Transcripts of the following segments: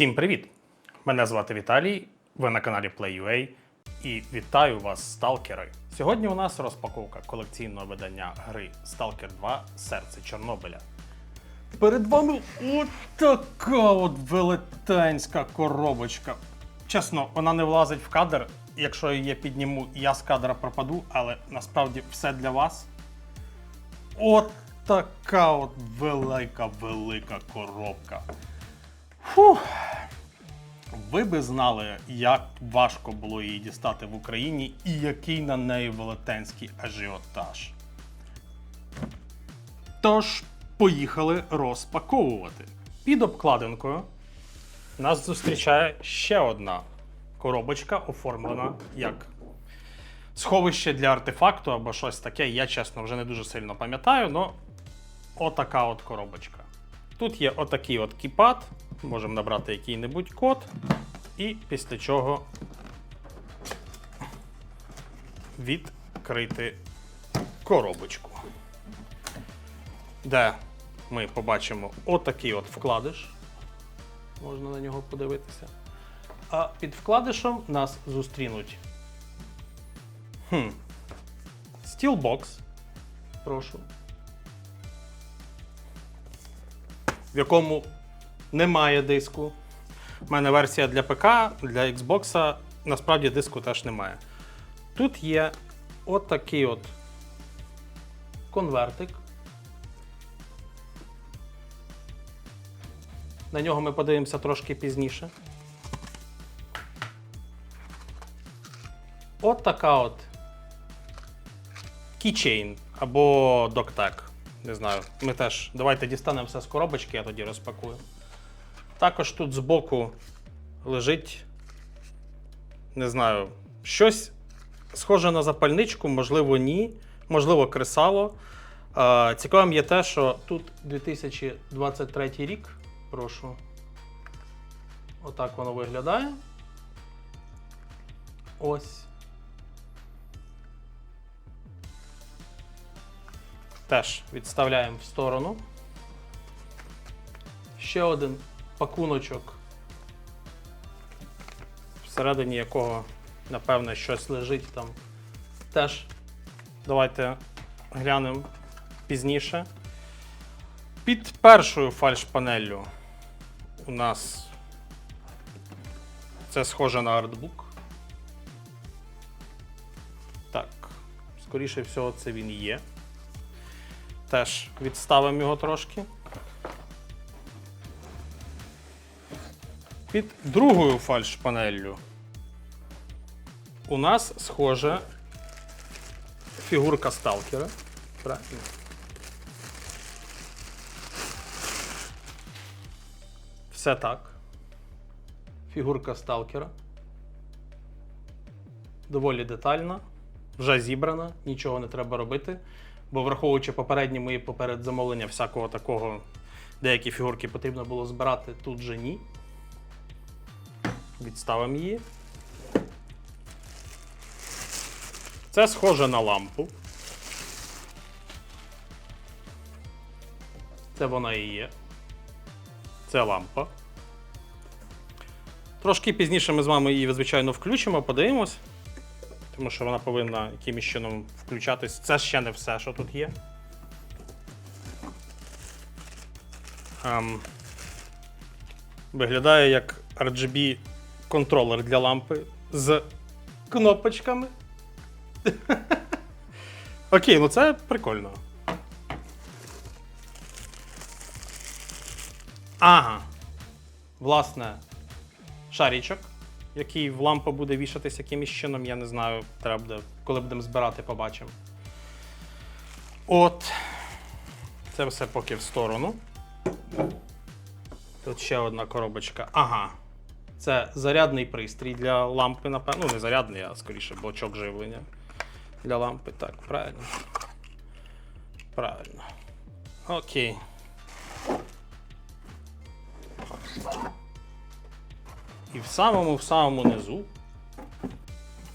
Всім привіт! Мене звати Віталій, ви на каналі Play.ua і вітаю вас, сталкери! Сьогодні у нас розпаковка колекційного видання гри Stalker 2 Серце Чорнобиля. Перед вами отака от велетенська коробочка. Чесно, вона не влазить в кадр. Якщо її підніму, я з кадра пропаду, але насправді все для вас. От така от велика-велика коробка. Фух. Ви би знали, як важко було її дістати в Україні і який на неї велетенський ажіотаж. Тож, поїхали розпаковувати. Під обкладинкою нас зустрічає ще одна коробочка, оформлена як сховище для артефакту або щось таке. Я чесно вже не дуже сильно пам'ятаю, але отака от коробочка. Тут є отакий от кіпад, можемо набрати який-небудь код, і після чого відкрити коробочку. Де ми побачимо отакий от вкладиш. Можна на нього подивитися. А під вкладишем нас зустрінуть хм, Steelbox. Прошу. В якому немає диску. У мене версія для ПК, для Xbox, насправді диску теж немає. Тут є от от конвертик. На нього ми подивимося трошки пізніше. От така от keychain або доктек. Не знаю. Ми теж давайте дістанемо все з коробочки, я тоді розпакую. Також тут збоку лежить, не знаю, щось схоже на запальничку, можливо, ні, можливо, кресало. Цікавим є те, що тут 2023 рік. Прошу. Отак воно виглядає. Ось. Теж відставляємо в сторону. Ще один пакуночок, всередині якого, напевно, щось лежить там. Теж давайте глянемо пізніше. Під першою фальш-панеллю у нас це схоже на артбук. Так, скоріше всього, це він є. Теж відставимо його трошки. Під другою фальш-панеллю у нас схоже фігурка сталкера. Правильно. Все так. Фігурка сталкера. Доволі детальна, вже зібрана, нічого не треба робити. Бо враховуючи попередні мої поперед замовлення всякого такого, деякі фігурки потрібно було збирати, тут же ні. Відставимо її. Це схоже на лампу. Це вона і є. Це лампа. Трошки пізніше ми з вами її, звичайно, включимо, подивимось. Тому що вона повинна якимось чином включатись. Це ще не все, що тут є. Ем, виглядає як RGB контролер для лампи з кнопочками. Окей, ну це прикольно. Ага. Власне, шарічок який в лампу буде вішатись якимось чином, я не знаю. Треба буде, коли будемо збирати, побачимо. От. Це все поки в сторону. Тут ще одна коробочка. Ага. Це зарядний пристрій для лампи, напевно. Ну, не зарядний, а скоріше блочок живлення для лампи. Так, правильно. Правильно. Окей. І в самому в самому низу.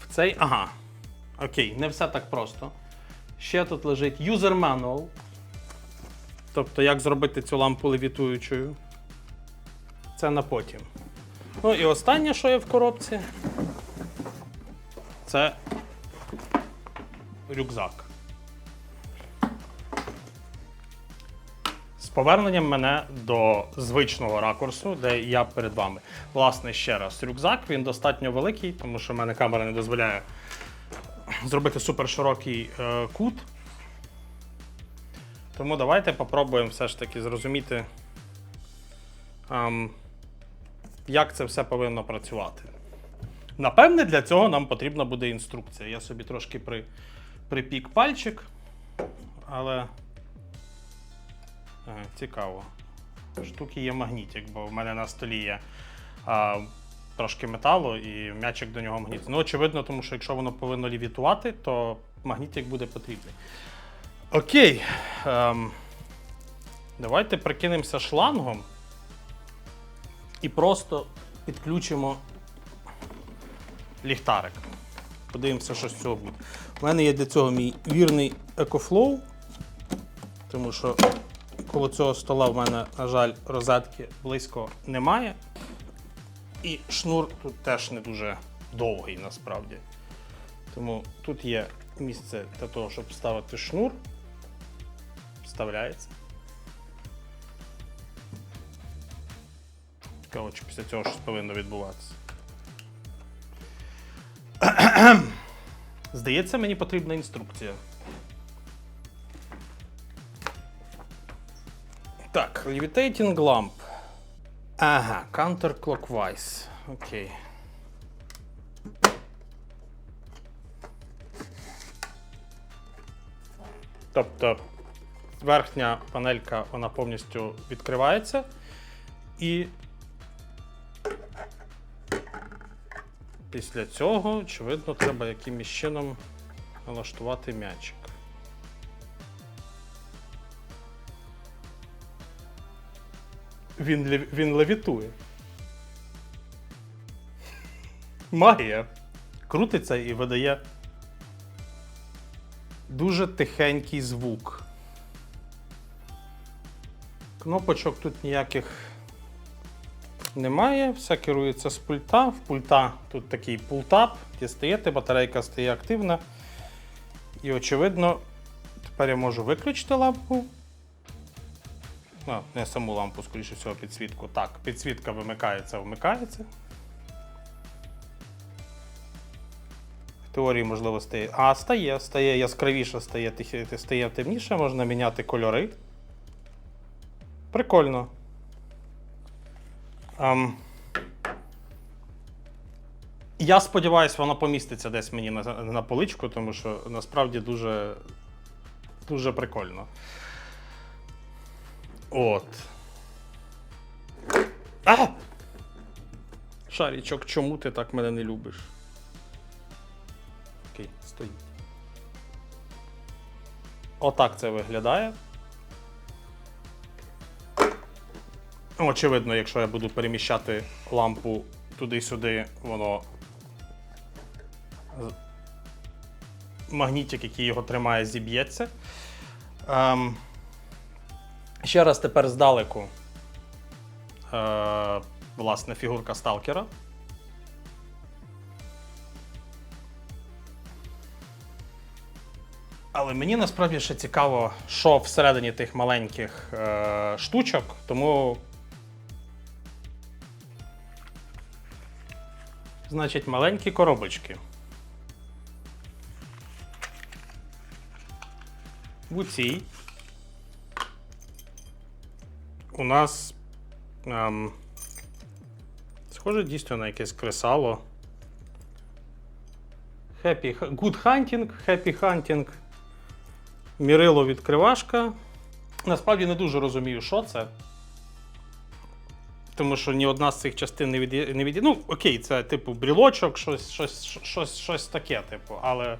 В цей. Ага. Окей, не все так просто. Ще тут лежить user manual. Тобто, як зробити цю лампу левітуючою. Це на потім. Ну і останнє, що є в коробці, це рюкзак. Поверненням мене до звичного ракурсу, де я перед вами. Власне, ще раз, рюкзак він достатньо великий, тому що в мене камера не дозволяє зробити суперширокий е, кут. Тому давайте попробуємо все ж таки зрозуміти, ем, як це все повинно працювати. Напевне, для цього нам потрібна буде інструкція. Я собі трошки при, припік пальчик, але цікаво. Штуки є магнітик, бо в мене на столі є а, трошки металу і м'ячик до нього магніт. Ну, очевидно, тому що якщо воно повинно лівітувати, то магнітик буде потрібний. Окей. Ем, давайте прикинемося шлангом і просто підключимо ліхтарик. Подивимося, що з цього буде. У мене є для цього мій вірний EcoFlow, тому що коло цього стола в мене, на жаль, розетки близько немає. І шнур тут теж не дуже довгий насправді. Тому тут є місце для того, щоб вставити шнур. Вставляється. Чи після цього щось повинно відбуватися. Здається, мені потрібна інструкція. Так, Levitating Lamp. Ага, counterclockwise. Окей. Тобто верхня панелька вона повністю відкривається і після цього, очевидно, треба якимось чином налаштувати м'ячик. Він, він левітує. Магія. Крутиться і видає дуже тихенький звук. Кнопочок тут ніяких немає, все керується з пульта. В пульта тут такий пултап, дістаєте, батарейка стає активна. І, очевидно, тепер я можу виключити лампу. Ну, не саму лампу, скоріше всього, підсвітку. Так, підсвітка вимикається, вмикається. В теорії, можливо. А, стає, стає яскравіше, стає, стає темніше, можна міняти кольори. Прикольно. Ам. Я сподіваюся, воно поміститься десь мені на, на поличку, тому що насправді дуже, дуже прикольно. От. А! Шарічок, чому ти так мене не любиш? Окей, стоїть. Отак це виглядає. Очевидно, якщо я буду переміщати лампу туди-сюди, воно. Магнітик, який його тримає, зіб'ється. Ем, Ще раз тепер здалеку. Е, власне, фігурка сталкера. Але мені насправді ще цікаво, що всередині тих маленьких е, штучок, тому. Значить, маленькі коробочки. В цій у нас ем, схоже дійсно на якесь кресало. Happy, Good Hunting, Happy Hunting. Мірило відкривашка. Насправді не дуже розумію, що це. Тому що ні одна з цих частин не від... від... Ну, окей, це типу брілочок, щось, щось, щось, щось таке, типу, але.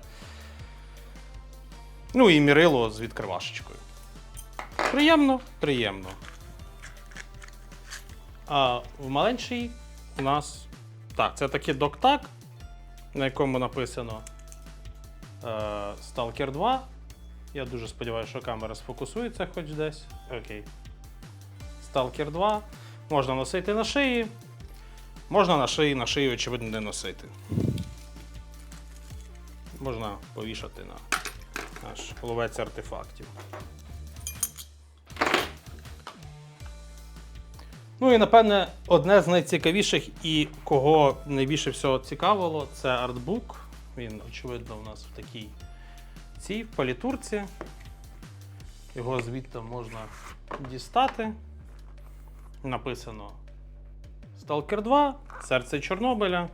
Ну і мірило з відкривашечкою. Приємно, приємно. А в маленькій у нас. Так, це такий доктак, на якому написано е, Stalker 2. Я дуже сподіваюся, що камера сфокусується хоч десь. Окей. Stalker 2. Можна носити на шиї. Можна на шиї, на шию, очевидно, не носити. Можна повішати на наш ловець артефактів. Ну і напевне, одне з найцікавіших і кого найбільше всього цікавило, це артбук. Він, очевидно, у нас в такій цій палітурці. Його звідти можна дістати. Написано Stalker 2, Серце Чорнобиля.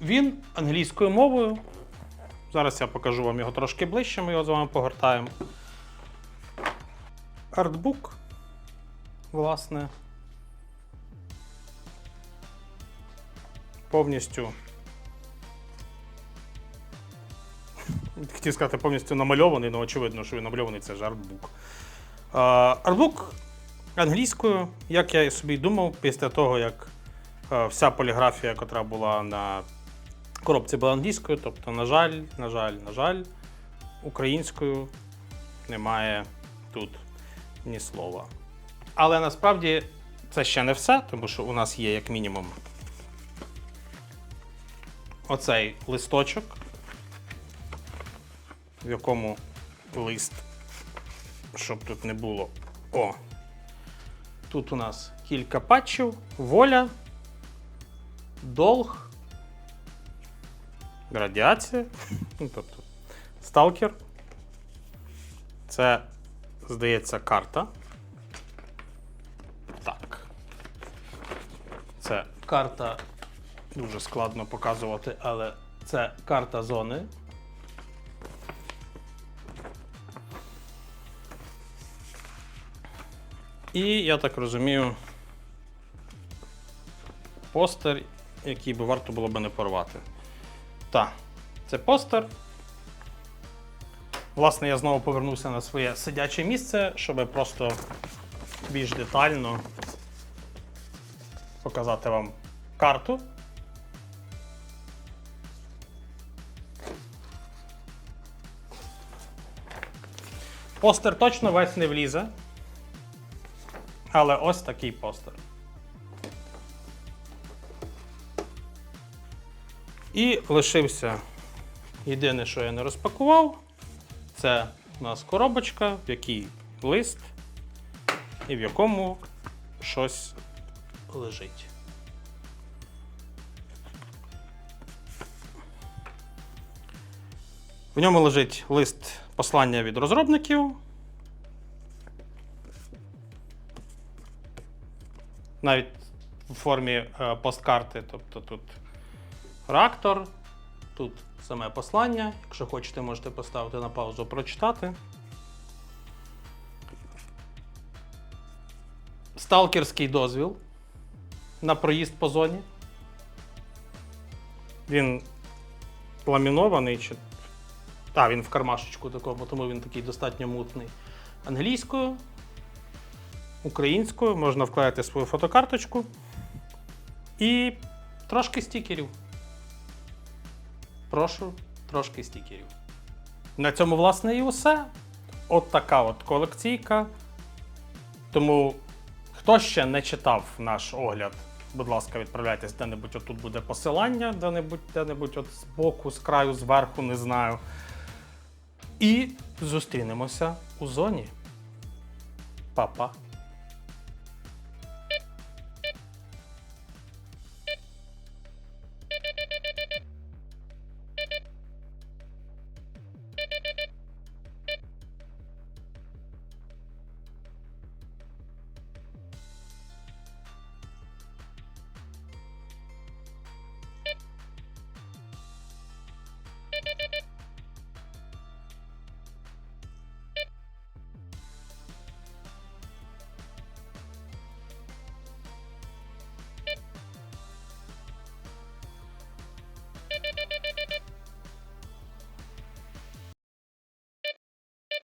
Він англійською мовою. Зараз я покажу вам його трошки ближче, ми його з вами погортаємо. Артбук, власне. Повністю. Хотів сказати, повністю намальований, але очевидно, що він намальований це ж артбук. Артбук англійською, як я і собі думав, після того, як е, вся поліграфія, яка була на коробці, була англійською, тобто, на жаль, на жаль, на жаль, українською немає тут ні слова. Але насправді це ще не все, тому що у нас є як мінімум оцей листочок, в якому лист, щоб тут не було. О! Тут у нас кілька патчів, воля, долг, радіація, ну, тобто сталкер. Це, здається, карта. Так. Це карта дуже складно показувати, але це карта зони. І я так розумію, постер, який би варто було би не порвати. Так, це постер. Власне, я знову повернувся на своє сидяче місце, щоб просто більш детально показати вам карту. Постер точно весь не влізе. Але ось такий постер. І лишився єдине, що я не розпакував. Це у нас коробочка, в якій лист і в якому щось лежить. В ньому лежить лист послання від розробників. Навіть в формі е, посткарти. Тобто тут реактор, тут саме послання. Якщо хочете, можете поставити на паузу, прочитати. Сталкерський дозвіл на проїзд по зоні. Він ламінований. Чи... А, він в кармашечку такому, тому він такий достатньо мутний. Англійською, українською, можна вклеїти свою фотокарточку і трошки стікерів. Прошу, трошки стікерів. На цьому, власне, і усе. От така от колекційка. Тому, хто ще не читав наш огляд, будь ласка, відправляйтесь де-небудь. Отут буде посилання, де-небудь, де-небудь от з боку, з краю, зверху, не знаю. І зустрінемося у зоні. Па-па.